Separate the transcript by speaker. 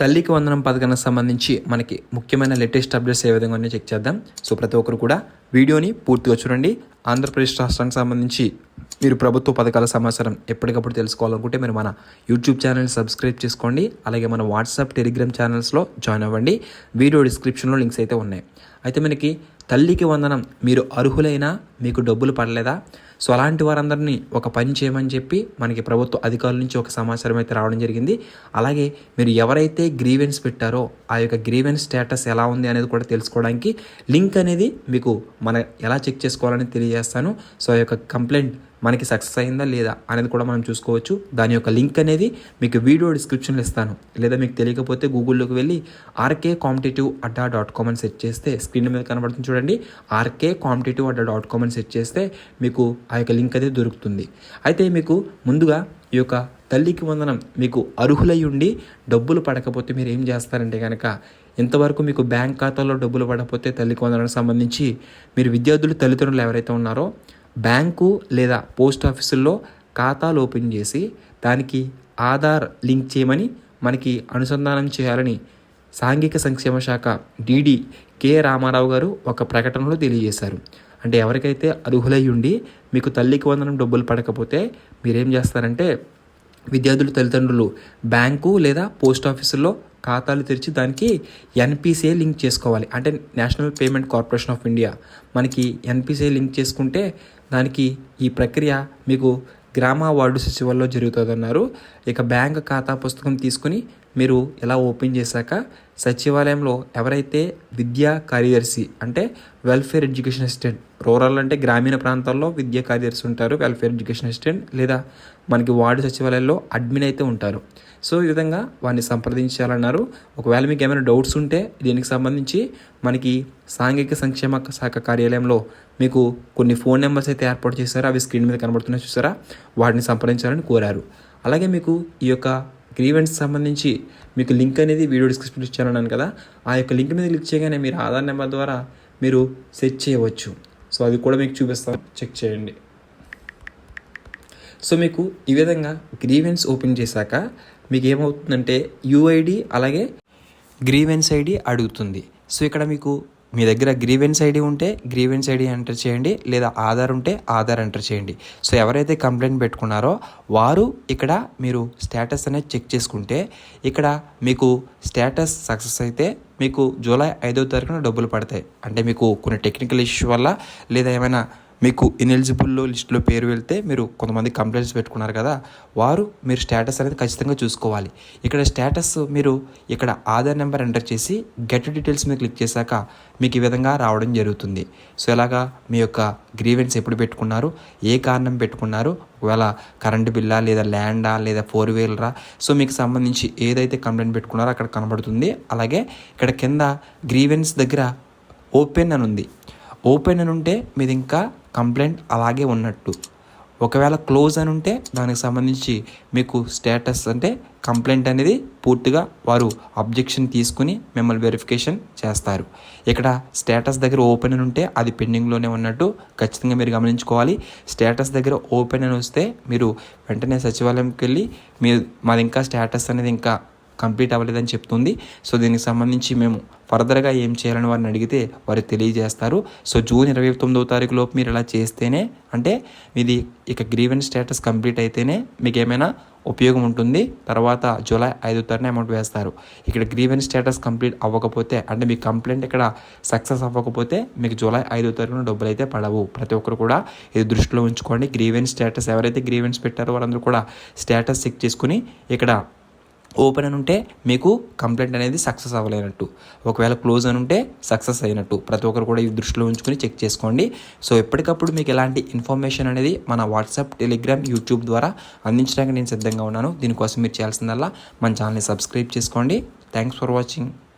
Speaker 1: తల్లికి వందనం పథకానికి సంబంధించి మనకి ముఖ్యమైన లేటెస్ట్ అప్డేట్స్ ఏ విధంగా ఉన్నాయో చెక్ చేద్దాం. సో ప్రతి ఒక్కరు కూడా వీడియోని పూర్తిగా చూడండి. ఆంధ్రప్రదేశ్ రాష్ట్రానికి సంబంధించి మీరు ప్రభుత్వ పథకాల సమాచారం ఎప్పటికప్పుడు తెలుసుకోవాలనుకుంటే మీరు మన యూట్యూబ్ ఛానల్ని సబ్స్క్రైబ్ చేసుకోండి. అలాగే మన వాట్సాప్ టెలిగ్రామ్ ఛానల్స్లో జాయిన్ అవ్వండి. వీడియో డిస్క్రిప్షన్లో లింక్స్ అయితే ఉన్నాయి. అయితే మనకి తల్లికి వందనం మీరు అర్హులైనా మీకు డబ్బులు పడలేదా? సో అలాంటి వారందరినీ ఒక పని చేయమని చెప్పి మనకి ప్రభుత్వ అధికారుల నుంచి ఒక సమాచారం అయితే రావడం జరిగింది. అలాగే మీరు ఎవరైతే గ్రీవెన్స్ పెట్టారో ఆ యొక్క గ్రీవెన్స్ స్టేటస్ ఎలా ఉంది అనేది కూడా తెలుసుకోవడానికి లింక్ అనేది మీకు మన ఎలా చెక్ చేసుకోవాలని తెలియజేస్తాను. సో ఆ యొక్క కంప్లైంట్ మనకి సక్సెస్ అయిందా లేదా అనేది కూడా మనం చూసుకోవచ్చు. దాని యొక్క లింక్ అనేది మీకు వీడియో డిస్క్రిప్షన్లో ఇస్తాను. లేదా మీకు తెలియకపోతే గూగుల్లోకి వెళ్ళి RK competitive Adda dot com అని సెట్ చేస్తే స్క్రీన్ మీద కనబడుతుంది చూడండి. RK competitive Adda dot com అని సెట్ చేస్తే మీకు ఆ యొక్క లింక్ అనేది దొరుకుతుంది. అయితే మీకు ముందుగా ఈ యొక్క తల్లికి వందనం మీకు అర్హులై ఉండి డబ్బులు పడకపోతే మీరు ఏం చేస్తారంటే కనుక ఇంతవరకు మీకు బ్యాంక్ ఖాతాలో డబ్బులు పడకపోతే తల్లికి వందనానికి సంబంధించి మీరు విద్యార్థులు తల్లిదండ్రులు ఎవరైతే ఉన్నారో బ్యాంకు లేదా పోస్ట్ ఆఫీసుల్లో ఖాతాలు ఓపెన్ చేసి దానికి ఆధార్ లింక్ చేయమని మనకి అనుసంధానం చేయాలని సాంఘిక సంక్షేమ శాఖ డీడీ కె రామారావు గారు ఒక ప్రకటనలో తెలియజేశారు. అంటే ఎవరికైతే అర్హులై ఉండి మీకు తల్లికి వందనం డబ్బులు పడకపోతే మీరేం చేస్తారంటే విద్యార్థులు తల్లిదండ్రులు బ్యాంకు లేదా పోస్ట్ ఆఫీసుల్లో ఖాతాలు తెరిచి దానికి ఎన్పిసిఐ లింక్ చేసుకోవాలి. అంటే national payment corporation of India. మనకి ఎన్పిసిఐ లింక్ చేసుకుంటే దానికి ఈ ప్రక్రియ మీకు గ్రామ వార్డు సచివాలయంలో జరుగుతుందన్నారు. ఇక బ్యాంక్ ఖాతా పుస్తకం తీసుకుని మీరు ఎలా ఓపెన్ చేశాక సచివాలయంలో ఎవరైతే విద్యా కార్యదర్శి అంటే వెల్ఫేర్ ఎడ్యుకేషన్ అసిస్టెంట్ రూరల్ అంటే గ్రామీణ ప్రాంతాల్లో విద్యా కార్యదర్శి ఉంటారు వెల్ఫేర్ ఎడ్యుకేషన్ అసిస్టెంట్ లేదా మనకి వార్డు సచివాలయంలో అడ్మిన్ అయితే ఉంటారు. సో ఈ విధంగా వారిని సంప్రదించాలన్నారు. ఒకవేళ మీకు ఏమైనా డౌట్స్ ఉంటే దీనికి సంబంధించి మనకి సాంఘిక సంక్షేమ శాఖ కార్యాలయంలో మీకు కొన్ని ఫోన్ నెంబర్స్ అయితే ఏర్పాటు చేశారు? అవి స్క్రీన్ మీద కనబడుతున్నాయి చూసారా? వాటిని సంప్రదించాలని కోరారు. అలాగే మీకు ఈ యొక్క గ్రీవెంట్స్ సంబంధించి మీకు లింక్ అనేది వీడియో డిస్క్రిప్షన్ ఇచ్చానన్నాను కదా? ఆ యొక్క లింక్ మీద క్లిక్ చేయగానే మీరు ఆధార్ నెంబర్ ద్వారా మీరు సెట్ చేయవచ్చు. సో అది కూడా మీకు చూపిస్తాను చెక్ చేయండి. సో మీకు ఈ విధంగా గ్రీవెన్స్ ఓపెన్ చేశాక మీకు ఏమవుతుందంటే యూఐడి అలాగే గ్రీవెన్స్ ఐడి అడుగుతుంది. సో ఇక్కడ మీకు మీ దగ్గర గ్రీవెన్స్ ఐడి ఉంటే గ్రీవెన్స్ ఐడి ఎంటర్ చేయండి. లేదా ఆధార్ ఉంటే ఆధార్ ఎంటర్ చేయండి. సో ఎవరైతే కంప్లైంట్ పెట్టుకున్నారో వారు ఇక్కడ మీరు స్టేటస్ అనేది చెక్ చేసుకుంటే ఇక్కడ మీకు స్టేటస్ సక్సెస్ అయితే మీకు జూలై ఐదో తారీఖున డబ్బులు పడతాయి. అంటే మీకు కొన్ని టెక్నికల్ ఇష్యూ వల్ల లేదా ఏమైనా మీకు ఇనెలిజిబుల్లో లిస్టులో పేరు వెళ్తే మీరు కొంతమంది కంప్లైంట్స్ పెట్టుకున్నారు కదా వారు మీరు స్టేటస్ అనేది ఖచ్చితంగా చూసుకోవాలి. ఇక్కడ స్టేటస్ మీరు ఇక్కడ ఆధార్ నెంబర్ ఎంటర్ చేసి గెట్ డీటెయిల్స్ మీద క్లిక్ చేశాక మీకు ఈ విధంగా రావడం జరుగుతుంది. సో ఇలాగా మీ యొక్క గ్రీవెన్స్ ఎప్పుడు పెట్టుకున్నారు ఏ కారణం పెట్టుకున్నారు ఒకవేళ కరెంటు బిల్లా లేదా ల్యాండా లేదా ఫోర్ వీలరా సో మీకు సంబంధించి ఏదైతే కంప్లైంట్ పెట్టుకున్నారో అక్కడ కనబడుతుంది. అలాగే ఇక్కడ కింద గ్రీవెన్స్ దగ్గర ఓపెన్ అని ఉంది. ఓపెన్ అని ఉంటే మీది ఇంకా కంప్లైంట్ అలాగే ఉన్నట్టు. ఒకవేళ క్లోజ్ అని ఉంటే దానికి సంబంధించి మీకు స్టేటస్ అంటే కంప్లైంట్ అనేది పూర్తిగా వారు అబ్జెక్షన్ తీసుకుని మిమ్మల్ని వెరిఫికేషన్ చేస్తారు. ఇక్కడ స్టేటస్ దగ్గర ఓపెన్ అని ఉంటే అది పెండింగ్లోనే ఉన్నట్టు ఖచ్చితంగా మీరు గమనించుకోవాలి. స్టేటస్ దగ్గర ఓపెన్ అని వస్తే మీరు వెంటనే సచివాలయంకి వెళ్ళి మీరు మాది ఇంకా స్టేటస్ అనేది ఇంకా కంప్లీట్ అవ్వలేదని చెప్తుంది. సో దీనికి సంబంధించి మేము ఫర్దర్గా ఏం చేయాలని వారిని అడిగితే వారు తెలియజేస్తారు. సో జూన్ ఇరవై తొమ్మిదవ తారీఖు లోపు మీరు ఇలా చేస్తేనే అంటే ఇది ఇక గ్రీవెన్స్ స్టేటస్ కంప్లీట్ అయితేనే మీకు ఏమైనా ఉపయోగం ఉంటుంది. తర్వాత జూలై ఐదో తారీఖున అమౌంట్ వేస్తారు. ఇక్కడ గ్రీవెన్స్ స్టేటస్ కంప్లీట్ అవ్వకపోతే అంటే మీ కంప్లైంట్ ఇక్కడ సక్సెస్ అవ్వకపోతే మీకు జూలై ఐదో తారీఖున డబ్బులు అయితే పడవు. ప్రతి ఒక్కరు కూడా ఇది దృష్టిలో ఉంచుకోండి. గ్రీవెన్స్ స్టేటస్ ఎవరైతే గ్రీవెన్స్ పెట్టారో వారందరూ కూడా స్టేటస్ చెక్ చేసుకుని ఇక్కడ ఓపెన్ అని ఉంటే మీకు కంప్లైంట్ అనేది సక్సెస్ అవ్వలేనట్టు. ఒకవేళ క్లోజ్ అని ఉంటే సక్సెస్ అయినట్టు. ప్రతి ఒక్కరు కూడా ఈ దృష్టిలో ఉంచుకొని చెక్ చేసుకోండి. సో ఎప్పటికప్పుడు మీకు ఎలాంటి ఇన్ఫర్మేషన్ అనేది మన వాట్సాప్ టెలిగ్రామ్ యూట్యూబ్ ద్వారా అందించడానికి నేను సిద్ధంగా ఉన్నాను. దీనికోసం మీరు చేయాల్సిందల్లా మన ఛానల్ని సబ్స్క్రైబ్ చేసుకోండి. Thanks for watching.